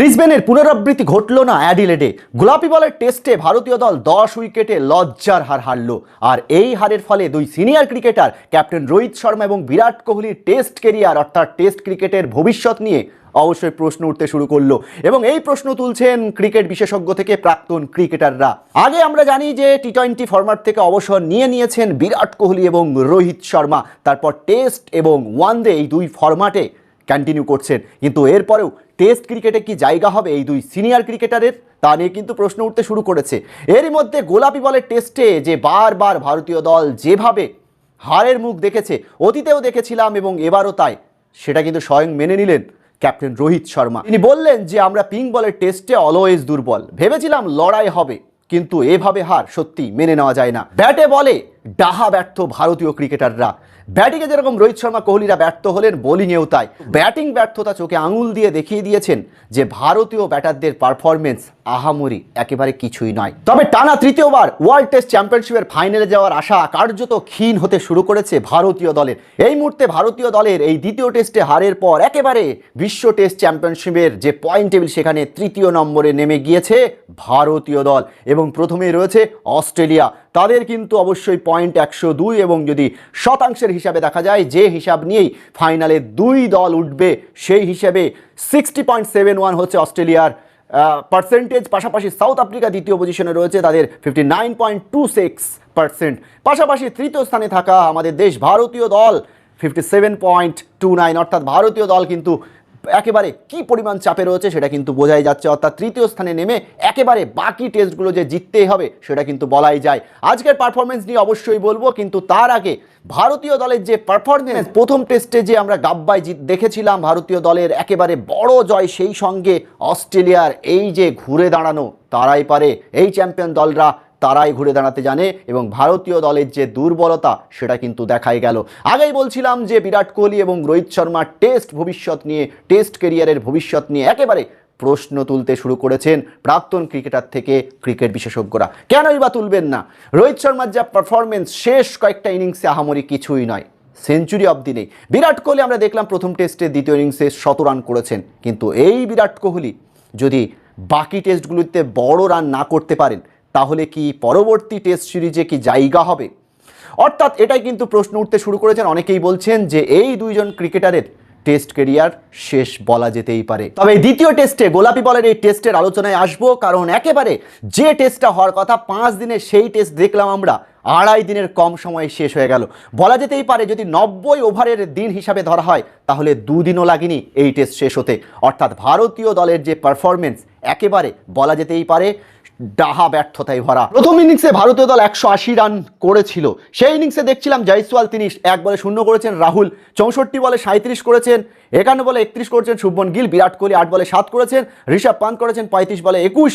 ব্রিসবেনের পুনরাবৃত্তি ঘটল না অ্যাডিলেডে। গোলাপি বলের টেস্টে ভারতীয় দল দশ উইকেটে লজ্জার হার হারল। আর এই হারের ফলে দুই senior cricketer, captain Rohit Sharma এবং বিরাট কোহলির টেস্ট কেরিয়ার, অর্থাৎ টেস্ট ক্রিকেটের ভবিষ্যৎ নিয়ে অবশ্যই প্রশ্ন উঠতে শুরু করল। এবং এই প্রশ্ন তুলছেন ক্রিকেট বিশেষজ্ঞ থেকে প্রাক্তন ক্রিকেটাররা। আগে আমরা জানি যে টি টোয়েন্টি ফরম্যাট থেকে অবসর নিয়ে নিয়েছেন বিরাট কোহলি এবং রোহিত শর্মা। তারপর টেস্ট এবং ওয়ান ডে এই দুই ফরম্যাটে কন্টিনিউ করছেন। কিন্তু এরপরেও টেস্ট ক্রিকেটে কি জায়গা হবে এই দুই সিনিয়র ক্রিকেটারের? তা নিয়ে কিন্তু প্রশ্ন উঠতে শুরু করেছে। এরই মধ্যে গোলাপি বলের টেস্টে যে বারবার ভারতীয় দল যেভাবে হারের মুখ দেখেছে, অতীতেও দেখেছিলাম এবং এবারও তাই। সেটা কিন্তু স্বয়ং মেনে নিলেন ক্যাপ্টেন রোহিত শর্মা। তিনি বললেন যে, আমরা পিঙ্ক বলের টেস্টে অলওয়েজ দুর্বল। ভেবেছিলাম লড়াই হবে, কিন্তু এভাবে হার সত্যি মেনে নেওয়া যায় না। ব্যাটে বলে, ডাহা ব্যর্থ ভারতীয় ক্রিকেটাররা। ব্যাটিংয়ে যেরকম রোহিত শর্মা, কোহলিরা ব্যর্থ হলেন, বোলিংয়েও তাই। ব্যাটিং ব্যর্থতা চোখে আঙুল দিয়ে দেখিয়ে দিয়েছেন যে ভারতীয় ব্যাটারদের পারফরমেন্স আহামরি একেবারে কিছুই নয়। তবে টানা তৃতীয়বার ওয়ার্ল্ড টেস্ট চ্যাম্পিয়নশিপের ফাইনালে যাওয়ার আশা কার্যত ক্ষীণ হতে শুরু করেছে ভারতীয় দলের। এই মুহূর্তে ভারতীয় দলের এই দ্বিতীয় টেস্টে হারের পর একেবারে বিশ্ব টেস্ট চ্যাম্পিয়নশিপের যে পয়েন্ট টেবিল সেখানে তৃতীয় নম্বরে নেমে গিয়েছে ভারতীয় দল এবং প্রথমেই রয়েছে অস্ট্রেলিয়া। তাদের কিন্তু অবশ্যই পয়েন্ট একশো দুই এবং যদি শতাংশের হিসাবে দেখা যায়, যে হিসাব নিয়েই ফাইনালে দুই দল উঠবে, সেই হিসাবে সিক্সটি পয়েন্ট সেভেন ওয়ান হচ্ছে অস্ট্রেলিয়ার পার্সেন্টেজ পাশাপাশি সাউথ আফ্রিকা দ্বিতীয় পজিশনে রয়েছে, তাদের fifty nine point two six percent পাশাপাশি তৃতীয় স্থানে থাকা আমাদের দেশ, ভারতীয় দল fifty seven point two nine অর্থাৎ ভারতীয় দল কিন্তু একেবারে কি পরিমাণ চাপে রয়েছে সেটা কিন্তু বোঝাই যাচ্ছে। অর্থাৎ তৃতীয় স্থানে নেমে একেবারে বাকি টেস্টগুলো যে জিততেই হবে সেটা কিন্তু বলাই যায়। আজকের পারফরমেন্স নিয়ে অবশ্যই বলব, কিন্তু তার আগে ভারতীয় দলের যে পারফরমেন্স প্রথম টেস্টে যে আমরা গাব্বায় জিত দেখেছিলাম, ভারতীয় দলের একেবারে বড় জয় সেই সঙ্গে অস্ট্রেলিয়ার এই যে ঘুরে দাঁড়ানো, তারাই পারে। এই চ্যাম্পিয়ন দলরা তারাই ঘুরে দাঁড়াতে জানে এবং ভারতীয় দলের যে দুর্বলতা, সেটা কিন্তু দেখাই গেল। আগেই বলছিলাম যে বিরাট কোহলি এবং রোহিত শর্মার টেস্ট ভবিষ্যৎ নিয়ে, টেস্ট কেরিয়ারের ভবিষ্যৎ নিয়ে একেবারে প্রশ্ন তুলতে শুরু করেছেন প্রাক্তন ক্রিকেটার থেকে ক্রিকেট বিশেষজ্ঞরা। কেনই বা তুলবেন না? রোহিত শর্মার যা পারফরমেন্স শেষ কয়েকটা ইনিংসে আহামরি কিছুই নয় সেঞ্চুরি অবধি নেই বিরাট কোহলি আমরা দেখলাম প্রথম টেস্টে দ্বিতীয় ইনিংসে শত রান করেছেন। কিন্তু এই বিরাট কোহলি যদি বাকি টেস্টগুলিতে বড় রান না করতে পারেন তাহলে কি পরবর্তী টেস্ট সিরিজে কি জায়গা হবে? অর্থাৎ এটাই কিন্তু প্রশ্ন উঠতে শুরু করেছেন। অনেকেই বলছেন যে এই দুইজন ক্রিকেটারের টেস্ট কেরিয়ার শেষ বলা যেতেই পারে। তবে দ্বিতীয় টেস্টে গোলাপি বলের এই টেস্টের আলোচনায় আসব, কারণ একেবারে যে টেস্টটা হওয়ার কথা, পাঁচ দিনে সেই টেস্ট দেখলাম আমরা, আড়াই দিনের কম সময়ে শেষ হয়ে গেল। বলা যেতেই পারে, যদি নব্বই ওভারের দিন হিসাবে ধরা হয়, তাহলে দুদিনও লাগেনি এই টেস্ট শেষ হতে। অর্থাৎ ভারতীয় দলের যে পারফরমেন্স একেবারে বলা যেতেই পারে ডাহা ব্যর্থতায় ভরা। প্রথম ইনিংসে ভারতীয় দল একশো আশি রান করেছিল। সেই ইনিংসে দেখছিলাম জয়সওয়াল তিনি এক বলে শূন্য করেছেন, রাহুল চৌষট্টি বলে সাঁত্রিশ করেছেন। একান্ন বলে একত্রিশ করেছেন শুভমন গিল, বিরাট কোহলি আট বলে সাত করেছেন, ঋষভ পান্ত করেছেন পঁয়ত্রিশ বলে একুশ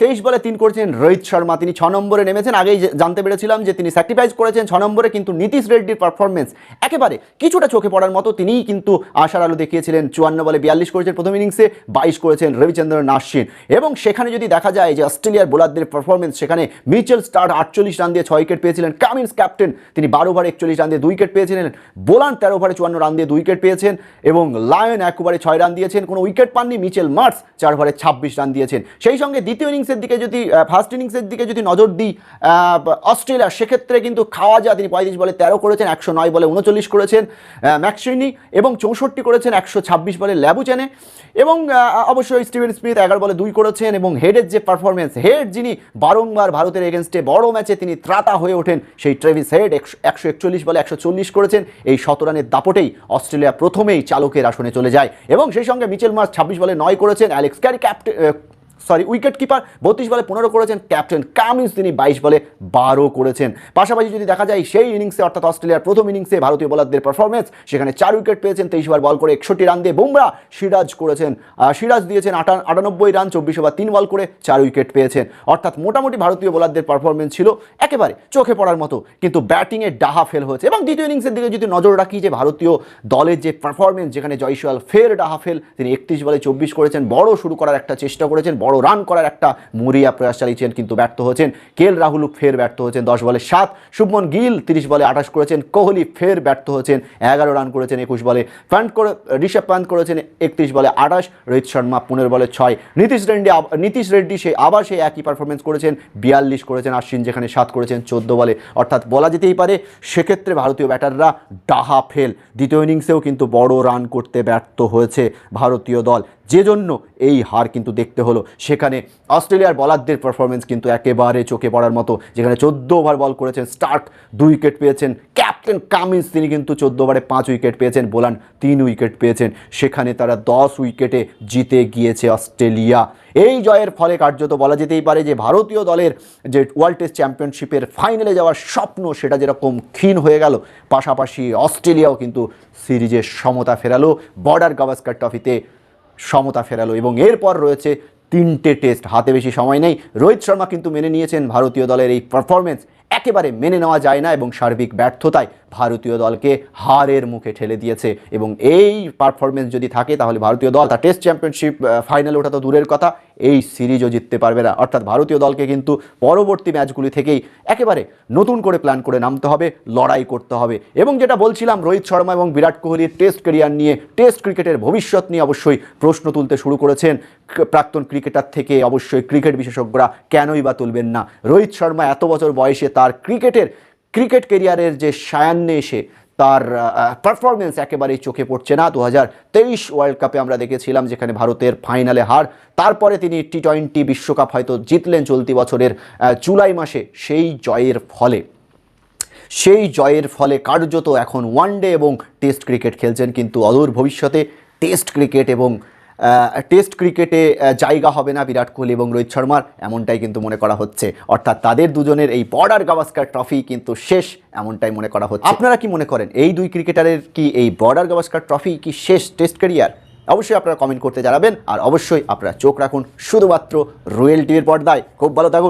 তেইশ বলে তিন করেছেন রোহিত শর্মা। তিনি ছ নম্বরে নেমেছেন, আগেই জানতে পেরেছিলাম যে তিনি স্যাক্রিফাইস করেছেন, ছ নম্বরে কিন্তু নীতিশ রেড্ডির পারফরমেন্স একেবারে কিছুটা চোখে পড়ার মতো। তিনিই কিন্তু আশার আলো দেখিয়েছিলেন, চুয়ান্ন বলে বিয়াল্লিশ করেছেন প্রথম ইনিংসে বাইশ করেছেন রবিচন্দ্রন আশ্বিন এবং সেখানে যদি দেখা যায় যে অস্ট্রেলিয়ার বোলারদের পারফরমেন্স সেখানে মিচেল স্টার্ট আটচল্লিশ রান দিয়ে ছয় উইকেট পেয়েছিলেন, কামিন্স ক্যাপ্টেন, তিনি বারো ওভারে একচল্লিশ রান দিয়ে দুই উইকেট পেয়েছিলেন বোলান তেরো ওভারে চুয়ান্ন রান দিয়ে দুই উইকেট পেয়েছেন এবং লায়ন এক ওভারে ছয় রান দিয়েছেন, কোনো উইকেট পাননি, মিচেল মার্টস চার ওভারে ছাব্বিশ রান দিয়েছেন। সেই সঙ্গে দ্বিতীয় ইনিংসের দিকে যদি ফার্স্ট ইনিংসের দিকে যদি নজর দিই অস্ট্রেলিয়া সেক্ষেত্রে কিন্তু খাওয়া যা তিনি পঁয়ত্রিশ বলে তেরো করেছেন, একশো নয় বলে উনচল্লিশ করেছেন ম্যাক্সিনি এবং চৌষট্টি করেছেন, একশো ছাব্বিশ বলে ল্যাবুচেনে। এবং অবশ্যই স্টিভেন স্মিথ এগারো বলে দুই করেছেন এবং হেডের যে পারফরমেন্স হেড যিনি বারংবার ভারতের এগেনস্টে বড় ম্যাচে তিনি ত্রাতা হয়ে ওঠেন, সেই ট্রেভিস হেড একশো একচল্লিশ বলে একশো চল্লিশ করেছেন। এই শত রানের দাপটেই অস্ট্রেলিয়া প্রথমেই চালকের আসনে চলে যায়। এবং সেই সঙ্গে মিচেল মাস ছাব্বিশ বলে নয় করেছেন। Alex Carey captain sorry wicket keeper বত্রিশ বলে পনেরো করেছেন ক্যাপ্টেন কামিন্স তিনি বাইশ বলে বারো করেছেন। পাশাপাশি যদি দেখা যায়, সেই ইনিংসে অর্থাৎ অস্ট্রেলিয়ার প্রথম ইনিংসে ভারতীয় বোলারদের পারফরমেন্স সেখানে চার উইকেট পেয়েছেন, তেইশ বল করে একষট্টি রান দিয়ে বুমরা সিরাজ করেছেন। সিরাজ দিয়েছেন আটা, আটানব্বই রান চব্বিশ ওভার তিন বল করে চার উইকেট পেয়েছেন। অর্থাৎ মোটামুটি ভারতীয় বোলারদের পারফরমেন্স ছিল একেবারে চোখে পড়ার মতো, কিন্তু ব্যাটিংয়ে ডাহা ফেল হয়েছে। এবং দ্বিতীয় ইনিংসের দিকে যদি নজর রাখি, যে ভারতীয় দলের যে পারফরমেন্স যেখানে জয়সওয়াল ফের ডাহা ফেল তিনি একত্রিশ বলে চব্বিশ করেছেন, বড় শুরু করার একটা চেষ্টা করেছেন, বড় রান করার একটা মরিয়া প্রয়াস চালিয়েছেন, কিন্তু ব্যর্থ হয়েছেন। কেল রাহুল ফের ব্যর্থ হয়েছেন, দশ বলে সাত। শুভমন গিল তিরিশ বলে আঠাশ করেছেন, কোহলি ফের ব্যর্থ হয়েছেন, এগারো রান করেছেন, একুশ বলে প্যান্ট করে, ঋষভ পান্ত করেছেন, একত্রিশ বলে আঠাশ। রোহিত শর্মা পনেরো বলে ছয়। নীতিশ রেড্ডি নীতিশ রেড্ডি সে আবার সেই একই পারফরমেন্স করেছেন, বিয়াল্লিশ করেছেন, আশ্বিন যেখানে সাত করেছেন, চোদ্দ বলে। অর্থাৎ বলা যেতেই পারে, সেক্ষেত্রে ভারতীয় ব্যাটাররা ডাহা ফেল। দ্বিতীয় ইনিংসেও কিন্তু বড় রান করতে ব্যর্থ হয়েছে ভারতীয় দল। যে জন্য এই হার কিন্তু দেখতে হলো। সেখানে অস্ট্রেলিয়ার বলারদের পারফরমেন্স কিন্তু একেবারে চোখে পড়ার মতো। যেখানে চোদ্দ ওভার বল করেছেন স্টার্ক, দুই উইকেট পেয়েছেন ক্যাপ্টেন কামিন্স, তিনি কিন্তু চোদ্দ ওভারে পাঁচ উইকেট পেয়েছেন, বোলান তিন উইকেট পেয়েছেন। সেখানে তারা দশ উইকেটে জিতে গিয়েছে অস্ট্রেলিয়া। এই জয়ের ফলে কার্যত বলা যেতেই পারে যে ভারতীয় দলের যে ওয়ার্ল্ড টেস্ট চ্যাম্পিয়নশিপের ফাইনালে যাওয়ার স্বপ্ন সেটা যেরকম ক্ষীণ হয়ে গেল, পাশাপাশি অস্ট্রেলিয়াও কিন্তু সিরিজের সমতা ফেরালো। বর্ডার গাভাস্কার ট্রফিতে সমতা ফেরালো এবং এরপর রয়েছে তিনটে টেস্ট। হাতে বেশি সময় নেই। রোহিত শর্মা কিন্তু মেনে নিয়েছেন। ভারতীয় দলের এই পারফরমেন্স একেবারে মেনে নেওয়া যায় না এবং সার্বিক ব্যর্থতায় ভারতীয় দলকে হারের মুখে ঠেলে দিয়েছে। এবং এই পারফরমেন্স যদি থাকে, তাহলে ভারতীয় দল তার টেস্ট চ্যাম্পিয়নশিপ ফাইনাল ওঠা তো দূরের কথা, এই সিরিজও জিততে পারবে না। অর্থাৎ ভারতীয় দলকে কিন্তু পরবর্তী ম্যাচগুলি থেকেই একেবারে নতুন করে প্ল্যান করে নামতে হবে, লড়াই করতে হবে। এবং যেটা বলছিলাম, রোহিত শর্মা এবং বিরাট কোহলির টেস্ট ক্যারিয়ার নিয়ে টেস্ট ক্রিকেটের ভবিষ্যৎ নিয়ে অবশ্যই প্রশ্ন তুলতে শুরু করেছেন। প্রাক্তন ক্রিকেটার থেকে অবশ্যই ক্রিকেট বিশেষজ্ঞরা কেনই বা তুলবেন না? রোহিত শর্মা এত বছর বয়সে তার ক্রিকেটের ক্রিকেট কেরিয়ারের যে সায়ান্নে এসে তার পারফরমেন্স একেবারেই চোখে পড়ছে না। দু হাজার তেইশ ওয়ার্ল্ড কাপে আমরা দেখেছিলাম যেখানে ভারতের ফাইনালে হার। তারপরে তিনি টি টোয়েন্টি বিশ্বকাপ হয়তো জিতলেন চলতি বছরের জুলাই মাসে। সেই জয়ের ফলে, সেই জয়ের ফলে কার্যত এখন ওয়ানডে এবং টেস্ট ক্রিকেট খেলছেন। কিন্তু অদূর ভবিষ্যতে টেস্ট ক্রিকেট এবং টেস্ট ক্রিকেটে জায়গা হবে না বিরাট কোহলি এবং রোহিত শর্মার, এমনটাই কিন্তু মনে করা হচ্ছে। অর্থাৎ তাদের দুজনের এই বর্ডার গাভাস্কার ট্রফি কিন্তু শেষ, এমনটাই মনে করা হচ্ছে। আপনারা কি মনে করেন, এই দুই ক্রিকেটারের কি এই বর্ডার গাভাস্কার ট্রফি কি শেষ টেস্ট ক্যারিয়ার? অবশ্যই আপনারা কমেন্ট করতে জানাবেন, আর অবশ্যই আপনারা চোখ রাখুন শুধুমাত্র রয়্যাল টিভির পর্দায়। খুব ভালো থাকুন।